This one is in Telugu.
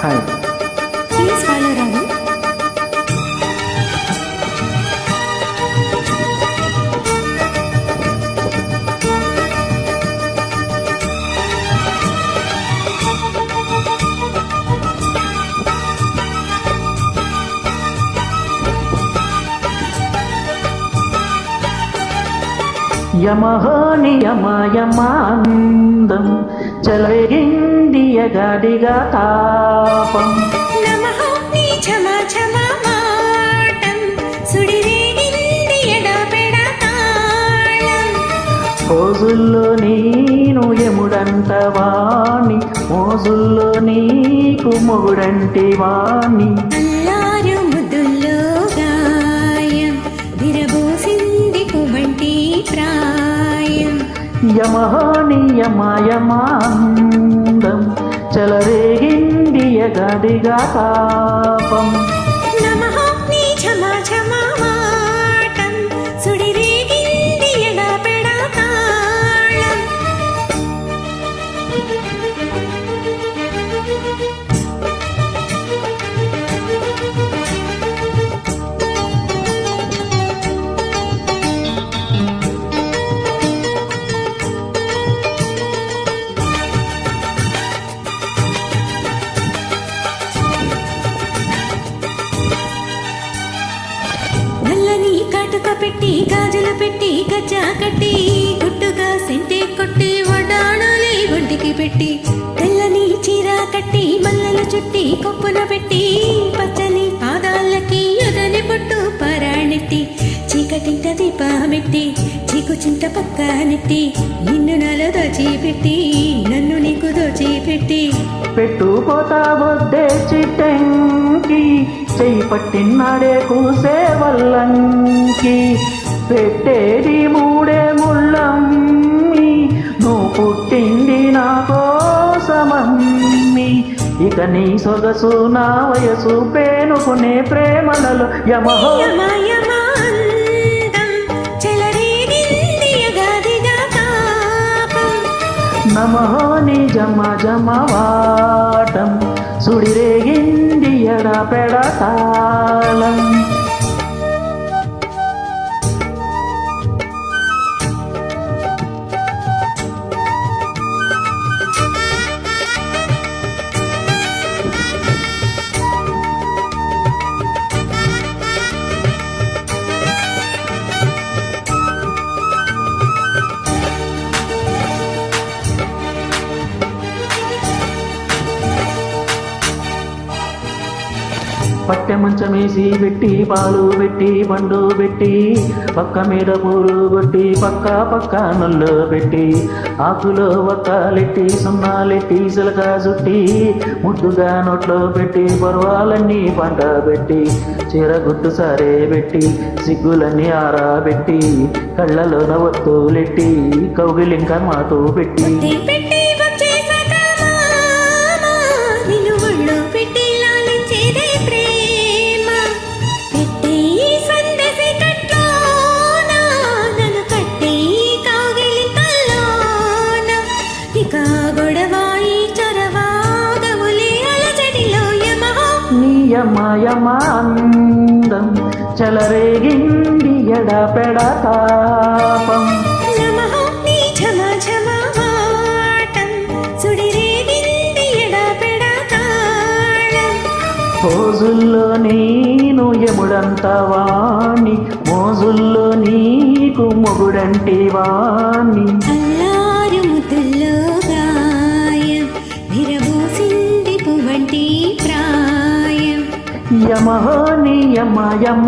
హాయ్ యమహోని యమ యమాందం చెలగిందియగడిగా తాపం రోజుల్లో నేను ఎముడంత వాణి మోజుల్లో నీకు మొగుడంటి వాణి. యమహోని యమ యమాందం చెలరేగిందియగడిగా తాపం. నల్లని పెట్టి గాజులు పెట్టి గజ్జా కట్టి గుట్టుగా సెంటే కొట్టి వడాణాలి ఒంటికి పెట్టి తెల్లని చీర కట్టి మల్లెలు చుట్టి కొప్పున పెట్టి పచ్చని పాదాలకి ఎదని పొట్టు పరాణెట్టి చీకటింట దీపమెట్టి చీకు చింత పక్క నెట్టి నిన్ను నాలో దోచిపెట్టి నన్ను నీకు దోచిపెట్టి. పెట్టుకోతా బొద్దే చెయ్యి పట్టినాడే కూసే వల్లంకి. పెట్టేది మూడే ముళ్ళమ్మి. నువ్వు పుట్టింది నా కోసమమ్మి. ఇక నీ సొగసు నా వయసు పేనుకునే ప్రేమలలో యమహో నమహో నీ జమ జమవాటం సుడిరేగింది ఎడ పట్టె మంచమేసి పెట్టి పాలు పెట్టి పండు పెట్టి పక్క మీద పూలు కొట్టి పక్క పక్క నల్లు పెట్టి ఆకులో ఒక్కలెట్టి సున్నాలెట్టి సిలక చుట్టి ముద్దుగా నోట్లో పెట్టి పర్వాలన్నీ పంట పెట్టి చీర గుట్టు సారే పెట్టి సిగ్గులన్నీ ఆరాబెట్టి కళ్ళలో నవ్వొత్తులెట్టి కౌగిలింక మాతో పెట్టి నియమయమాందం చెలరేగింది ఎడపెడ తాళం. రోజుల్లో నేను ఎముడంత వాణ్ణి మోజుల్లో నీకు మొగుడంటి వాణ్ణి అల్లారు ముద్దుల్లో గాయం విరబూసింది పువ్వంటి ప్రాయం యమహో నియమయమాందం